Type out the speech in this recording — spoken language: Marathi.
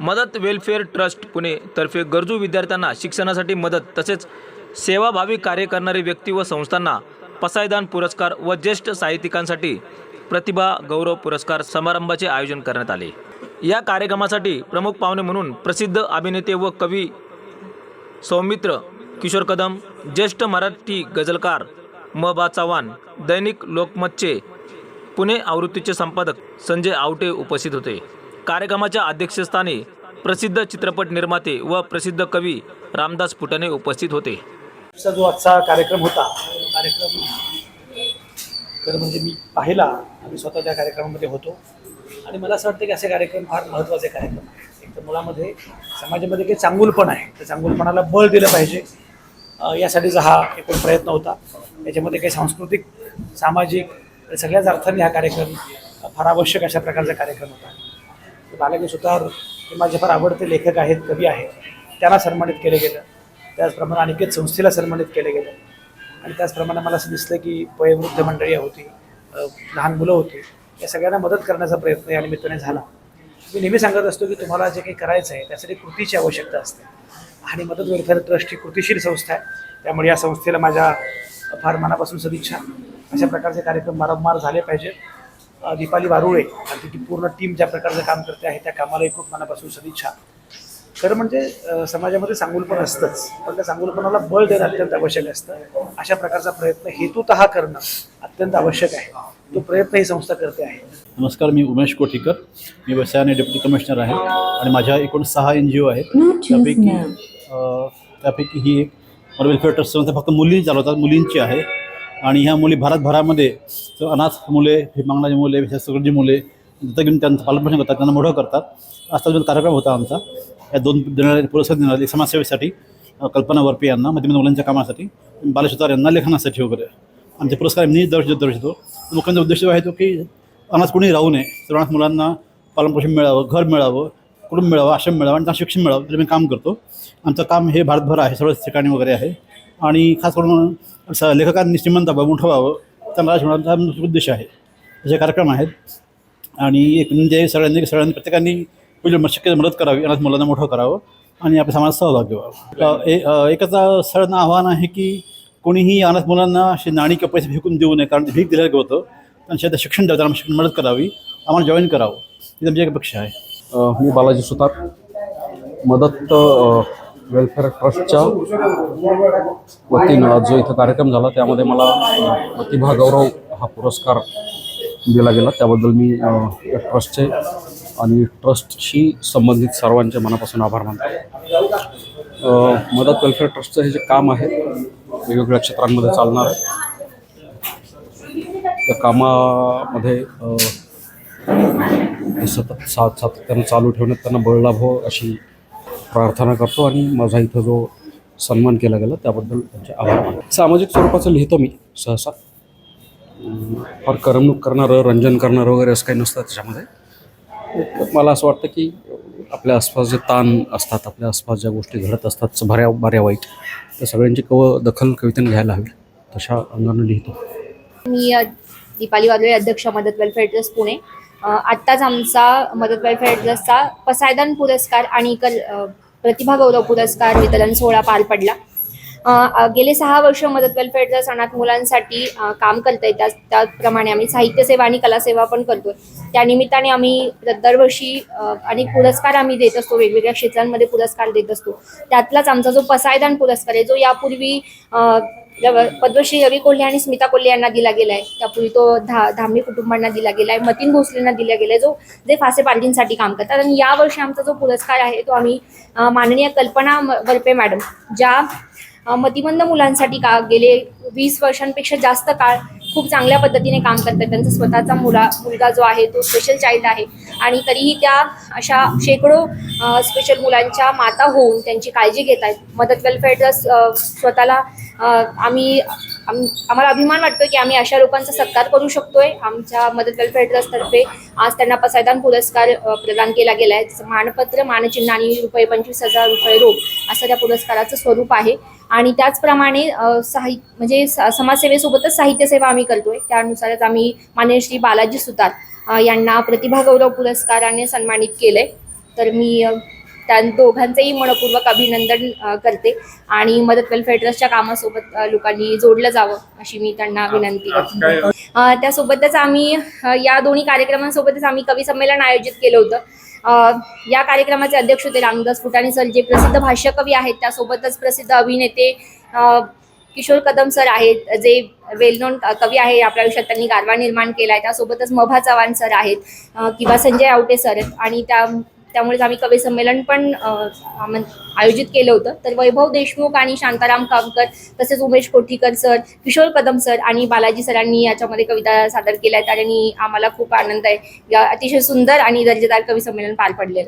मदत वेलफेअर ट्रस्ट पुणे तर्फे गरजू विद्यार्थ्यांना शिक्षणासाठी मदत तसेच सेवाभावी कार्य करणारी व्यक्ती व संस्थांना पसायदान पुरस्कार व ज्येष्ठ साहित्यिकांसाठी प्रतिभा गौरव पुरस्कार समारंभाचे आयोजन करण्यात आले. या कार्यक्रमासाठी प्रमुख पाहुणे म्हणून प्रसिद्ध अभिनेते व कवी सौमित्र किशोर कदम ज्येष्ठ मराठी गझलकार म बा चव्हाण दैनिक लोकमतचे पुणे आवृत्तीचे संपादक संजय आवटे उपस्थित होते. कार्यक्रमाच्या अध्यक्षस्थानी प्रसिद्ध चित्रपट निर्माते व प्रसिद्ध कवी रामदास फुटाणे उपस्थित होते. जो आजचा कार्यक्रम होता कार्यक्रम तर म्हणजे मी पाहिला. आम्ही स्वतः त्या कार्यक्रमामध्ये होतो. आणि मला असं वाटतं की असे कार्यक्रम फार महत्त्वाचे कार्यक्रम आहेत. एक तर मुळामध्ये समाजामध्ये काही चांगुलपण आहे. त्या चांगुलपणाला बळ दिलं पाहिजे. यासाठीचा हा एकूण प्रयत्न होता. याच्यामध्ये काही सांस्कृतिक सामाजिक सगळ्याच अर्थाने हा कार्यक्रम फार आवश्यक अशा प्रकारचा कार्यक्रम होता. बालाजी सुतार हे माझे फार आवडते लेखक आहेत कवी आहेत. त्यांना सन्मानित केलं गेलं. त्याचप्रमाणे अनिकेत संस्थेला सन्मानित केलं गेलं. आणि त्याचप्रमाणे मला असं दिसलं की वयोवृद्ध मंडळी होती लहान मुलं होती. या सगळ्यांना मदत करण्याचा प्रयत्न या निमित्ताने झाला. मी नेहमी सांगत असतो की तुम्हाला जे काही करायचं आहे त्यासाठी कृतीची आवश्यकता असते. आणि मदत वेलफेअर ट्रस्ट ही कृतीशील संस्था आहे. त्यामुळे या संस्थेला माझ्या फार मनापासून सदिच्छा. अशा प्रकारचे कार्यक्रम वारंवार झाले पाहिजेत. दीपाली वारुळे आणि तिची पूर्ण टीम ज्या प्रकारचं काम करते आहे त्या कामालाही खूप मनापासून सदिच्छा. खरं म्हणजे समाजामध्ये चांगुलपण असतंच पण त्या चांगुलपणाला बळ देणं अत्यंत आवश्यक असतं. अशा प्रकारचा प्रयत्न हेतुतः करणं अत्यंत आवश्यक आहे. तो प्रयत्न ही संस्था करते आहे. नमस्कार मी उमेश कोठीकर. मी व्यवसायाने डेप्युटी कमिशनर आहे आणि माझ्या एकूण सहा एन जी ओ आहेत. त्यापैकी त्यापैकी ही एक वेलफेअर ट्रस्ट संस्था फक्त मुली चालवतात मुलींची आहे. आणि ह्या मुली भारतभरामध्ये अनाथ मुले हे मागणारी मुले सगळी मुले दत्तक घेऊन त्यांचं पालनपोषण करतात त्यांना मोठं करतात. असा जो कार्यक्रम होता आमचा या दोन देणारे पुरस्कार देणारे समाजसेवेसाठी कल्पना वरपे यांना मध्यम मुलांच्या कामासाठी बालेश्वर यांना लेखनासाठी वगैरे. आमचे पुरस्कार मी दर्श दर्शवतो मुख्यांचा उद्देश आहे तो की अनाथ कोणी राहू नये तर अनाथ मुलांना पालनपोषण मिळावं घर मिळावं कुटुंब मिळावं आश्रम मिळावं आणि त्यांना शिक्षण मिळावं तर मी काम करतो. आमचं काम हे भारतभर आहे सर्वच ठिकाणी वगैरे आहे. आणि खास करून स लेखकांनी श्रीमंत व्हावं मोठं व्हावं त्यांना राज उद्देश आहे. असे कार्यक्रम आहेत. आणि एक म्हणजे सगळ्यांनी सगळ्यांनी प्रत्येकाने पहिले शक्य मदत करावी अनाथ मुलांना मोठं करावं आणि आपल्या समाजात सहभाग घ्यावा ए- एकच सगळ्यांना आव्हान आहे की कोणीही अनाथ मुलांना असे नाणी किंवा पैसे फेकून देऊ नये कारण ते भीक दिलं होतं. त्यांच्या त्या शिक्षण द्यावं त्यांना शिक्षण मदत करावी आम्हाला जॉईन करावं. ही आमची एक अपेक्षा आहे. मी बालाजी सुतार. मदत वेलफेअर ट्रस्टच्या वतीनं जो इथं कार्यक्रम झाला त्यामध्ये मला प्रतिभा गौरव हा पुरस्कार दिला गेला. त्याबद्दल मी या ट्रस्टचे आणि ट्रस्टशी संबंधित सर्वांचे मनापासून आभार मानतो. मदत वेलफेअर ट्रस्टचं हे जे काम आहे वेगवेगळ्या क्षेत्रांमध्ये चालणार आहे. त्या कामामध्ये सतत सात सातत्यानं चालू ठेवण्यात त्यांना बळ लाभो अशी प्रार्थना करतो आणि माझा इथं जो सन्मान केला गेला त्याबद्दल त्यांचे आभार मानतो. सामाजिक स्वरूपाचं लिहितो मी सहसा. फार करमणूक करणारं रंजन करणारं वगैरे असं काही नसतं त्याच्यामध्ये. मला असं वाटतं की आपल्या आसपास जे ताण असतात आपल्या आसपास ज्या गोष्टी घडत असतात बऱ्या बऱ्या वाईट त्या सगळ्यांची कव दखल कवितेने घ्यायला हवी. तशा अंगानं लिहितो. मी दीपाली वादळे अध्यक्ष मदत वेलफेअर ट्रस्ट पुणे. आत्ताच आमचा मदत वेलफेअर ट्रस्टचा पसायदान पुरस्कार आणि कल प्रतिभा गौरव पुरस्कार वितरण सोहळा पार पडला. गेले सहा वर्ष मदत वेलफेअरच्या सणात मुलांसाठी काम करतोय त्या त्याप्रमाणे आम्ही साहित्य सेवा आणि कला सेवा पण करतोय. त्या निमित्ताने आम्ही दरवर्षी अनेक पुरस्कार आम्ही देत असतो. वेगवेगळ्या क्षेत्रांमध्ये पुरस्कार देत असतो. त्यातलाच आमचा जो पसायदान पुरस्कार आहे जो यापूर्वी पद्मश्री रवी कोल्हे आणि स्मिता कोल्हे यांना दिला गेलाय. त्यापूर्वी तो धा धामणे कुटुंबांना दिला गेलाय. मतीन भोसलेंना दिला गेलाय जो जे फासे पांडींसाठी काम करतात. आणि यावर्षी आमचा जो पुरस्कार आहे तो आम्ही माननीय कल्पना म- वरपे मॅडम ज्या मतिमंद मुलांसाठी का गेले वीस वर्षांपेक्षा जास्त काळ खूप चांगल्या पद्धतीने काम करतात. त्यांचा स्वतःचा मुला मुलगा जो आहे तो स्पेशल चाइल्ड आहे. आणि तरीही त्या अशा शेकडो स्पेशल मुलांच्या माता होऊन त्यांची काळजी घेत आहेत. मदत वेलफेअर स्वतःला आम्ही आम- आम्हाला अभिमान वाटतो की आम्ही अशा लोकांचा सत्कार करू शकतोय. आमच्या मदत वेलफेअर ट्रस्टतर्फे आज त्यांना पसायदान पुरस्कार प्रदान केला गेला आहे मानपत्र मानचिन्ह आणि रुपये पंचवीस हजार रुपये रोख असं त्या पुरस्काराचं स्वरूप आहे. आणि त्याचप्रमाणे साहित्य म्हणजे स- समाजसेवेसोबतच साहित्य सेवा आम्ही करतोय. त्यानुसारच आम्ही मान्य श्री बालाजी सुतार यांना प्रतिभा गौरव पुरस्काराने सन्मानित केलंय. तर मी त्या दोघांचेही मनपूर्वक अभिनंदन करते. आणि मदत वेलफेअर ट्रस्टच्या कामासोबत लोकांनी जोडलं जावं अशी मी त्यांना विनंती करते. त्यासोबतच आम्ही या दोन्ही कार्यक्रमांसोबतच आम्ही कवी संमेलन आयोजित केलं होतं. या कार्यक्रमाचे अध्यक्ष होते रामदास फुटाणे सर जे प्रसिद्ध भाष्यकवी आहेत त्यासोबतच प्रसिद्ध अभिनेते किशोर कदम सर आहेत जे वेल नोन कवी आहे आपल्या आयुष्यात त्यांनी गारवा निर्माण केला आहे त्यासोबतच मभा चव्हाण सर आहेत किंवा संजय आवटे सर आहेत. आणि त्या त्यामुळेच आम्ही कवी संमेलन पण आयोजित केलं होतं. तर वैभव देशमुख आणि शांताराम कामकर तसेच उमेश कोठीकर सर किशोर कदम सर आणि बालाजी सरांनी याच्यामध्ये कविता सादर केल्या आहेत. आणि आम्हाला खूप आनंद आहे. या अतिशय सुंदर आणि दर्जेदार कवी संमेलन पार पडलेलं आहे.